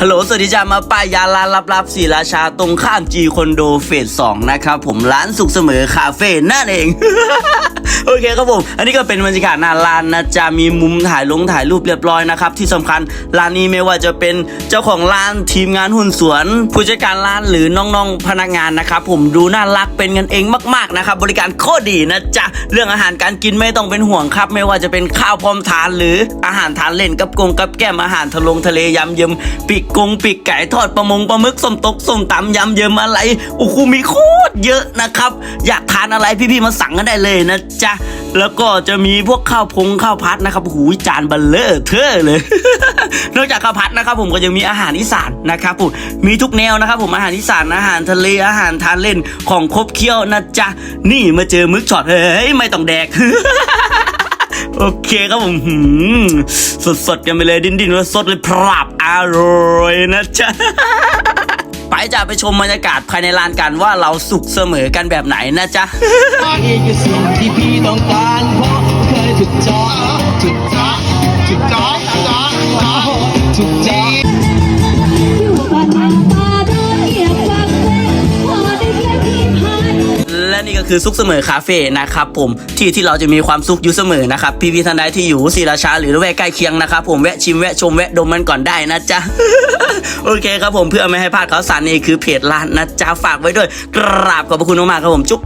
ฮัลโหลสวัสดีจ้ามาป้ายยาร้านลับๆศรีราชาตรงข้ามจีคอนโดเฟสสองนะครับผมร้านสุขเสมอคาเฟ่นั่นเอง โอเคครับผม อันนี้ก็เป็นบรรยากาศหน้าร้านนะจะมีมุมถ่ายลงถ่ายรูปเรียบร้อยนะครับ ที่สำคัญร้านนี้ไม่ว่าจะเป็นเจ้าของร้านทีมงานหุ้นสวน ผู้จัดการร้านหรือน้องๆพนักงานนะครับผมดูน่ารักเป็นกันเองมากๆนะครับบริการโคตรดีนะจ๊ะเรื่องอาหารการกินไม่ต้องเป็นห่วงครับ ไม่ว่าจะเป็นข้าวพร้อมทานหรืออาหารทานเล่นกับกงกับแก้มอาหารทะลงทะเลยำเยิมปีกกงปีกไก่ทอดปลามงปลาหมึกส้มตกส้มตำยำเยิมอะไรโอ้โหมีโคตรเยอะนะครับ อยากทานอะไรพี่ๆมาสั่งกันได้เลยนะจ๊ะแล้วก็จะมีพวกข้าวพงข้าวพัดนะครับหูจานเบัลเลอร์เทอร์เลย นอกจากข้าวพัดนะครับ ผมก็ยังมีอาหารอีสานนะครับผมมีทุกแนวนะครับ ผมอาหารอีสานอาหารทะเลอาหารทานเล่นของครบเคี้ยวนะจ๊ะนี่มาเจอมึกช็อตเฮ้ยไม่ต้องแดกโอเคครับผมสดๆกันไปเลยดินดินว่าสดเลยพราบอร่อย นะจ๊ะไปจะไปชมบรรยากาศภายในลานกันว่าเราสุขเสมอกันแบบไหนนะจ๊ะนี่คือสิ่งที่พี่ต้องการเพราะเคยถูกจอถูกจอถูกจองจองจอถูกจอ นี่ก็คือซุกเสมอคาเฟ่นะครับผมที่ที่เราจะมีความสุขอยู่เสมอนะครับพี่พี่ท่านใดที่อยู่ศรีราชาหรือละแวกใกล้เคียงนะครับผมแวะชิมแวะชมแวะดมมันก่อนได้นะจ๊ะโอเคครับผมเพื่อไม่ให้พลาดข่าวสารนี่คือเพจร้านนะจ๊ะฝากไว้ด้วยกราบขอบพระคุณมากๆครับผมจุ๊บ